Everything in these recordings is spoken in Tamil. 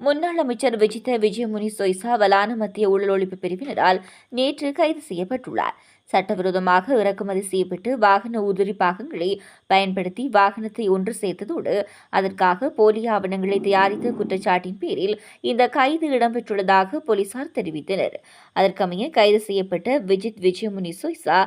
முன்னாள் அமைச்சர் விஜித விஜயமுனி சொய்சா வலான மத்திய ஊழல் ஒழிப்பு பிரிவினரால் நேற்று கைது செய்யப்பட்டுள்ளார். சட்டவிரோதமாக இறக்குமதி செய்யப்பட்டு வாகன உதிரி பாகங்களை பயன்படுத்தி வாகனத்தை ஒன்று சேர்த்ததோடு அதற்காக போலி ஆவணங்களை தயாரித்த குற்றச்சாட்டின் பேரில் இந்த கைது இடம்பெற்றுள்ளதாக போலீசார் தெரிவித்தனர். அதற்கமைய கைது செய்யப்பட்ட விஜித் விஜயமுனி சொய்சா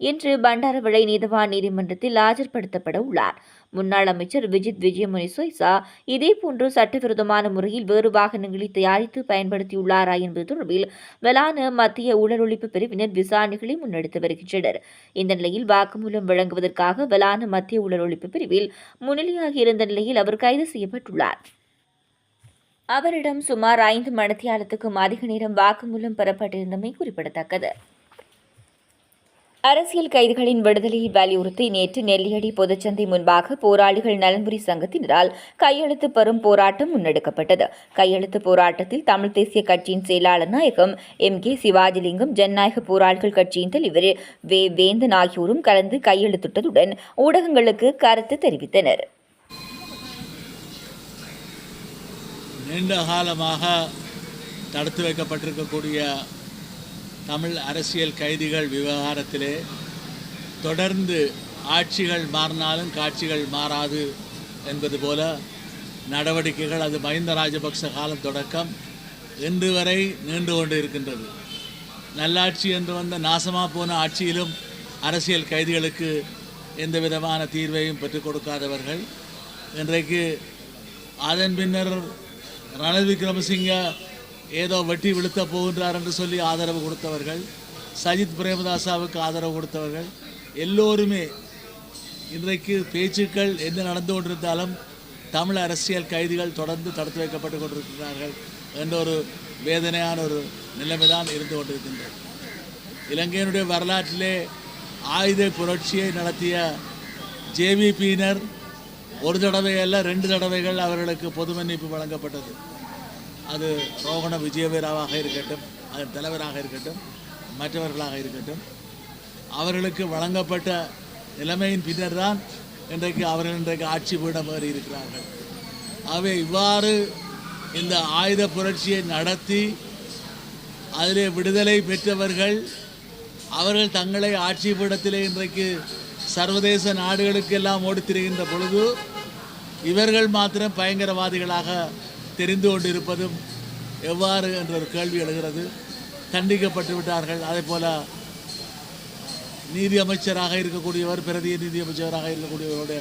இன்று பண்டாரவிளை நீதவான் நீதிமன்றத்தில் ஆஜர்படுத்தப்பட உள்ளார். முன்னாள் அமைச்சர் விஜித் விஜயமுனி சொய்சா இதேபோன்று சட்டவிரோதமான முறையில் வேறு வாகனங்களை தயாரித்து பயன்படுத்தியுள்ளாரா என்பது தொடர்பில் வெலான மத்திய ஊழல் ஒழிப்பு பிரிவினர் விசாரணைகளை முன்னெடுத்து வருகின்றனர். இந்த நிலையில் வாக்குமூலம் வழங்குவதற்காக வெலான மத்திய ஊழல் ஒழிப்பு பிரிவில் முன்னிலையாக இருந்த நிலையில் அவர் கைது செய்யப்பட்டுள்ளார். அவரிடம் சுமார் ஐந்து மணித்தியாலத்துக்கும் அதிக நேரம் வாக்குமூலம் பெறப்பட்டிருந்தமை குறிப்பிடத்தக்கது. அரசியல் கைதிகளின் விடுதலையை வலியுறுத்தி நேற்று நெல்லியடி பொதுச்சந்தை முன்பாக போராளிகள் நலன்புரி சங்கத்தினரால் கையெழுத்து பெறும் போராட்டம் முன்னெடுக்கப்பட்டது. கையெழுத்து போராட்டத்தில் தமிழ் தேசிய கட்சியின் செயலாளர் நாயகம் எம். கே. சிவாஜிலிங்கம் ஜனநாயக போராளிகள் கட்சியின் தலைவர் வே. வேந்தன் ஆகியோரும் கலந்து கையெழுத்திட்டதுடன் ஊடகங்களுக்கு கருத்து தெரிவித்தனர். நீண்ட காலமாக தடுத்து வைக்கப்பட்டிருக்கக்கூடிய தமிழ் அரசியல் கைதிகள் விவகாரத்திலே தொடர்ந்து ஆட்சிகள் மாறினாலும் காட்சிகள் மாறாது என்பது போல நடவடிக்கைகள் அது மஹிந்த ராஜபக்ச காலம் தொடக்கம் இன்று வரை நீண்டு கொண்டு இருக்கின்றது நல்லாட்சி என்று வந்த நாசமாக போன ஆட்சியிலும் அரசியல் கைதிகளுக்கு எந்த விதமான தீர்வையும் பெற்றுக் கொடுக்காதவர்கள். இன்றைக்கு அதன் பின்னர் ரணில் விக்ரமசிங்க ஏதோ வெட்டி விழுத்த போகின்றார் என்று சொல்லி ஆதரவு கொடுத்தவர்கள் சஜித் பிரேமதாசாவுக்கு ஆதரவு கொடுத்தவர்கள் எல்லோருமே இன்றைக்கு பேச்சுக்கள் என்ன நடந்து கொண்டிருந்தாலும் தமிழ் அரசியல் கைதிகள் தொடர்ந்து தடுத்து வைக்கப்பட்டு கொண்டிருக்கிறார்கள் என்ற ஒரு வேதனையான ஒரு நிலைமைதான் இருந்து கொண்டிருக்கின்றது. இலங்கையினுடைய வரலாற்றிலே ஆயுத புரட்சியை நடத்திய ஜேவிபியினர் ஒரு தடவை அல்ல ரெண்டு தடவைகள் அவர்களுக்கு பொது மன்னிப்பு வழங்கப்பட்டது. அது ரோகண விஜயவீராவாக இருக்கட்டும் அதன் தலைவராக இருக்கட்டும் மற்றவர்களாக இருக்கட்டும் அவர்களுக்கு வழங்கப்பட்ட நிலைமையின் பின்னர் தான் இன்றைக்கு அவர்கள் இன்றைக்கு ஆட்சி பீடம் ஏறி இருக்கிறார்கள். ஆகவே இவ்வாறு இந்த ஆயுத புரட்சியை நடத்தி அதிலே விடுதலை பெற்றவர்கள் அவர்கள் தங்களை ஆட்சி பீடத்திலே இன்றைக்கு சர்வதேச நாடுகளுக்கு எல்லாம் பொழுது இவர்கள் மாத்திரம் பயங்கரவாதிகளாக தெரிந்து கொண்டிருப்பதும் எவ்வாறு என்ற ஒரு கேள்வி எழுகிறது. தண்டிக்கப்பட்டு விட்டார்கள். அதே போல நீதி அமைச்சராக இருக்கக்கூடியவர் பிரதிய நீதி அமைச்சராக இருக்கக்கூடியவருடைய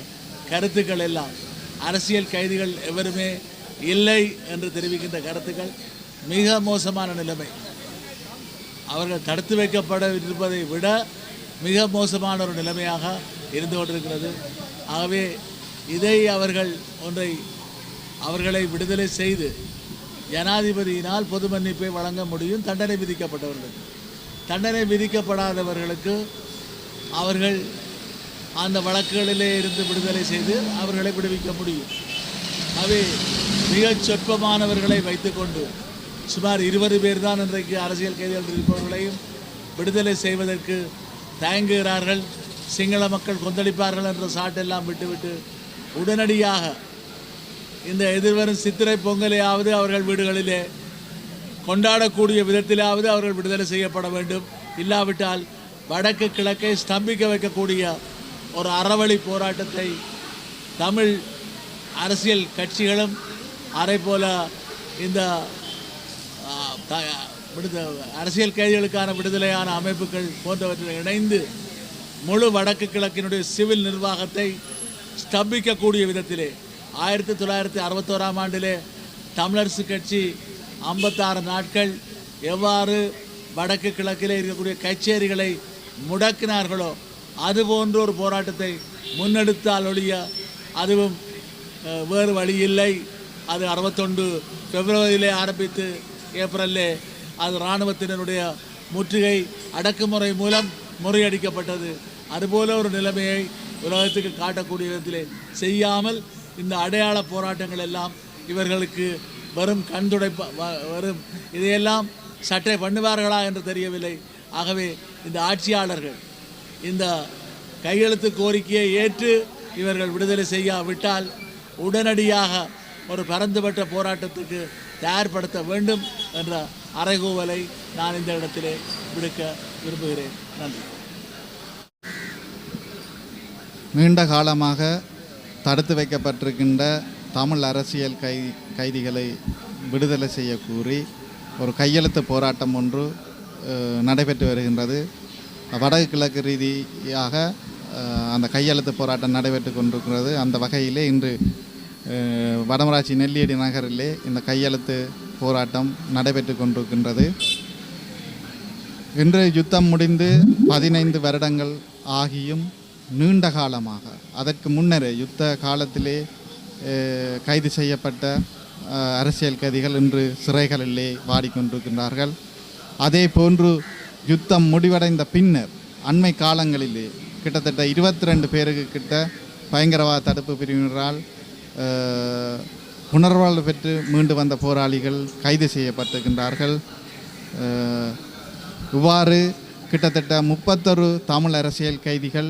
கருத்துக்கள் எல்லாம் அரசியல் கைதிகள் எவருமே இல்லை என்று தெரிவிக்கின்ற கருத்துக்கள் மிக மோசமான நிலைமை. அவர்கள் தடுத்து வைக்கப்பட இருப்பதை விட மிக மோசமான ஒரு நிலைமையாக இருந்து கொண்டிருக்கிறது. ஆகவே இதை அவர்கள் ஒன்றை அவர்களை விடுதலை செய்து ஜனாதிபதியினால் பொது மன்னிப்பை வழங்க முடியும். தண்டனை விதிக்கப்பட்டவர்களுக்கு தண்டனை விதிக்கப்படாதவர்களுக்கு அவர்கள் அந்த வழக்குகளிலே இருந்து விடுதலை செய்து அவர்களை விடுவிக்க முடியும். அவை மிகச் சொற்பமானவர்களை வைத்துக்கொண்டு சுமார் இருபது பேர் தான் இன்றைக்கு அரசியல் கைதிகள் இருப்பவர்களையும் விடுதலை செய்வதற்கு தயங்குகிறார்கள். சிங்கள மக்கள் கொந்தளிப்பார்கள் என்ற சாட்டெல்லாம் விட்டுவிட்டு உடனடியாக இந்த எதிர்வரும் சித்திரை பொங்கலையாவது அவர்கள் வீடுகளிலே கொண்டாடக்கூடிய விதத்திலாவது அவர்கள் விடுதலை செய்யப்பட வேண்டும். இல்லாவிட்டால் வடக்கு கிழக்கை ஸ்தம்பிக்க வைக்கக்கூடிய ஒரு அறவழி போராட்டத்தை தமிழ் அரசியல் கட்சிகளும் அதே போல இந்த அரசியல் கைதிகளுக்கான விடுதலையான அமைப்புகள் போன்றவற்றில் இணைந்து முழு வடக்கு கிழக்கினுடைய சிவில் நிர்வாகத்தை ஸ்தம்பிக்கக்கூடிய விதத்திலே ஆயிரத்தி தொள்ளாயிரத்தி அறுபத்தோராம் ஆண்டிலே தமிழரசு கட்சி ஐம்பத்தாறு நாட்கள் எவ்வாறு வடக்கு கிழக்கிலே இருக்கக்கூடிய கச்சேரிகளை முடக்கினார்களோ அதுபோன்ற ஒரு போராட்டத்தை முன்னெடுத்தால் ஒழிய அதுவும் வேறு வழியில்லை அது அறுபத்தொன்று பிப்ரவரியிலே ஆரம்பித்து ஏப்ரல்லே அது இராணுவத்தினருடைய முற்றுகை அடக்குமுறை மூலம் முறியடிக்கப்பட்டது. அதுபோல ஒரு நிலைமையை உலகத்துக்கு காட்டக்கூடிய விதத்திலே செய்யாமல் இந்த அடையாள போராட்டங்கள் எல்லாம் இவர்களுக்கு வரும் கண் துடைப்ப வ- வரும். இதையெல்லாம் சட்டை பண்ணுவார்களா என்று தெரியவில்லை. ஆகவே இந்த ஆட்சியாளர்கள் இந்த கையெழுத்து கோரிக்கையை ஏற்று இவர்கள் விடுதலை செய்யாவிட்டால் உடனடியாக ஒரு பரந்துபட்ட போராட்டத்துக்கு தயார்படுத்த வேண்டும் என்ற அறைகூவலை நான் இந்த இடத்திலே விடுக்க விரும்புகிறேன். நன்றி. நீண்ட காலமாக தடுத்து வைக்கப்பட்டிருக்கின்ற தமிழ் அரசியல் கை கைதிகளை விடுதலை செய்ய கூறி ஒரு கையெழுத்து போராட்டம் ஒன்று நடைபெற்று வருகின்றது. வடக்கு கிழக்கு ரீதியாக அந்த கையெழுத்து போராட்டம் நடைபெற்று கொண்டிருக்கிறது. அந்த வகையிலே இன்று வடமராட்சி நெல்லியடி நகரிலே இந்த கையெழுத்து போராட்டம் நடைபெற்று கொண்டிருக்கின்றது. இன்று யுத்தம் முடிந்து பதினைந்து வருடங்கள் ஆகியும் நீண்ட காலமாக அதற்கு முன்னரே யுத்த காலத்திலே கைது செய்யப்பட்ட அரசியல் கைதிகள் இன்று சிறைகளிலே வாடிக்கொண்டிருக்கின்றார்கள். அதே போன்று யுத்தம் முடிவடைந்த பின்னர் அண்மை காலங்களிலே கிட்டத்தட்ட இருபத்தி ரெண்டு பேருக்கு கிட்ட பயங்கரவாத தடுப்பு பிரிவினரால் அஹ், புனர்வாழ்வு பெற்று மீண்டு வந்த போராளிகள் கைது செய்யப்பட்டிருக்கின்றார்கள். இவ்வாறு கிட்டத்தட்ட முப்பத்தொரு தமிழ் அரசியல் கைதிகள்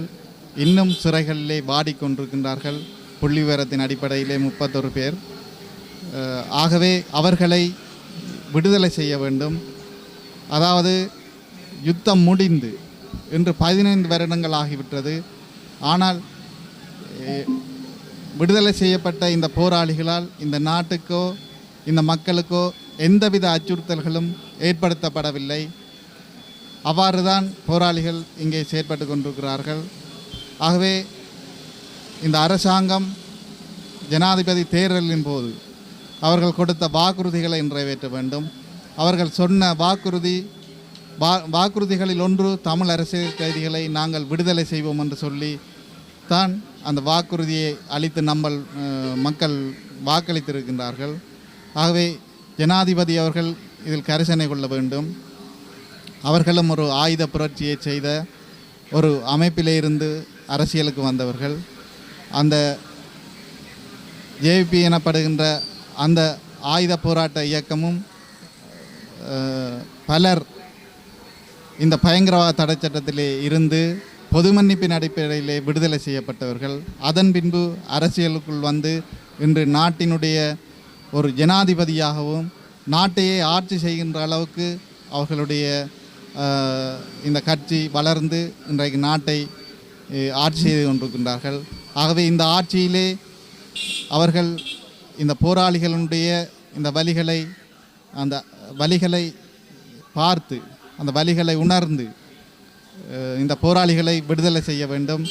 இன்னும் சிறைகளிலே வாடிக்கொண்டிருக்கின்றார்கள் புள்ளி விவரத்தின் அடிப்படையிலே முப்பத்தொரு பேர். ஆகவே அவர்களை விடுதலை செய்ய வேண்டும். அதாவது யுத்தம் முடிந்து இன்று பதினைந்து வருடங்கள் ஆகிவிட்டது. ஆனால் விடுதலை செய்யப்பட்ட இந்த போராளிகளால் இந்த நாட்டுக்கோ இந்த மக்களுக்கோ எந்தவித அச்சுறுத்தல்களும் ஏற்படுத்தப்படவில்லை. அவ்வாறு தான் போராளிகள் இங்கே செயற்பட்டு கொண்டிருக்கிறார்கள். ஆகவே இந்த அரசாங்கம் ஜனாதிபதி தேர்தலின் போது அவர்கள் கொடுத்த வாக்குறுதிகளை நிறைவேற்ற வேண்டும். அவர்கள் சொன்ன வாக்குறுதி வா வாக்குறுதிகளில் ஒன்று தமிழ் அரசியல் கைதிகளை நாங்கள் விடுதலை செய்வோம் என்று சொல்லி தான் அந்த வாக்குறுதியை அளித்து நம்ம மக்கள் வாக்களித்திருக்கின்றார்கள். ஆகவே ஜனாதிபதி அவர்கள் இதில் கரிசனை கொள்ள வேண்டும். அவர்களும் ஒரு ஆயுத புரட்சியை செய்த ஒரு அமைப்பிலே இருந்து அரசியலுக்கு வந்தவர்கள் அந்த ஜேபி எனப்படுகின்ற அந்த ஆயுத போராட்ட இயக்கமும் பலர் இந்த பயங்கரவாத தடை சட்டத்திலே இருந்து பொது மன்னிப்பின் அடிப்படையிலே விடுதலை செய்யப்பட்டவர்கள். அதன் பின்பு அரசியலுக்குள் வந்து இன்று நாட்டினுடைய ஒரு ஜனாதிபதியாகவும் நாட்டையே ஆட்சி செய்கின்ற அளவுக்கு அவர்களுடைய இந்த கட்சி வளர்ந்து இன்றைக்கு நாட்டை ஆட்சி செய்து கொண்டிருக்கின்றார்கள். ஆகவே இந்த ஆட்சியிலே அவர்கள் இந்த போராளிகளுடைய இந்த வழிகளை அந்த வழிகளை பார்த்து அந்த வழிகளை உணர்ந்து இந்த போராளிகளை விடுதலை செய்ய வேண்டும்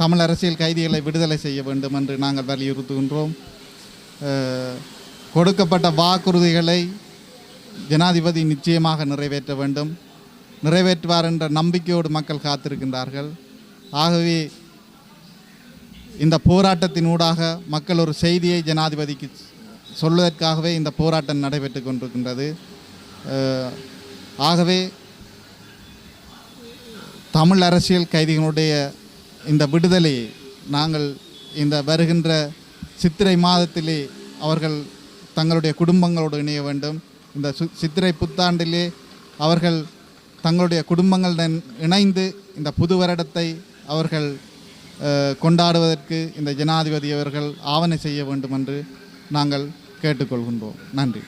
தமிழ் அரசியல் கைதிகளை விடுதலை செய்ய வேண்டும் என்று நாங்கள் வலியுறுத்துகின்றோம். கொடுக்கப்பட்ட வாக்குறுதிகளை ஜனாதிபதி நிச்சயமாக நிறைவேற்ற வேண்டும். நிறைவேற்றுவார் என்ற நம்பிக்கையோடு மக்கள் காத்திருக்கின்றார்கள். ஆகவே இந்த போராட்டத்தினூடாக மக்கள் ஒரு செய்தியை ஜனாதிபதிக்கு சொல்வதற்காகவே இந்த போராட்டம் நடைபெற்று கொண்டிருக்கின்றது. ஆகவே தமிழ் அரசியல் கைதிகளுடைய இந்த விடுதலையை நாங்கள் இந்த வருகின்ற சித்திரை மாதத்திலே அவர்கள் தங்களுடைய குடும்பங்களோடு இணைய வேண்டும். இந்த சித்திரை புத்தாண்டிலே அவர்கள் தங்களுடைய குடும்பங்களுடன் இணைந்து இந்த புது வருடத்தை அவர்கள் கொண்டாடுவதற்கு இந்த ஜனாதிபதி அவர்கள் ஆவணை செய்ய வேண்டும் என்று நாங்கள் கேட்டுக்கொள்கின்றோம். நன்றி.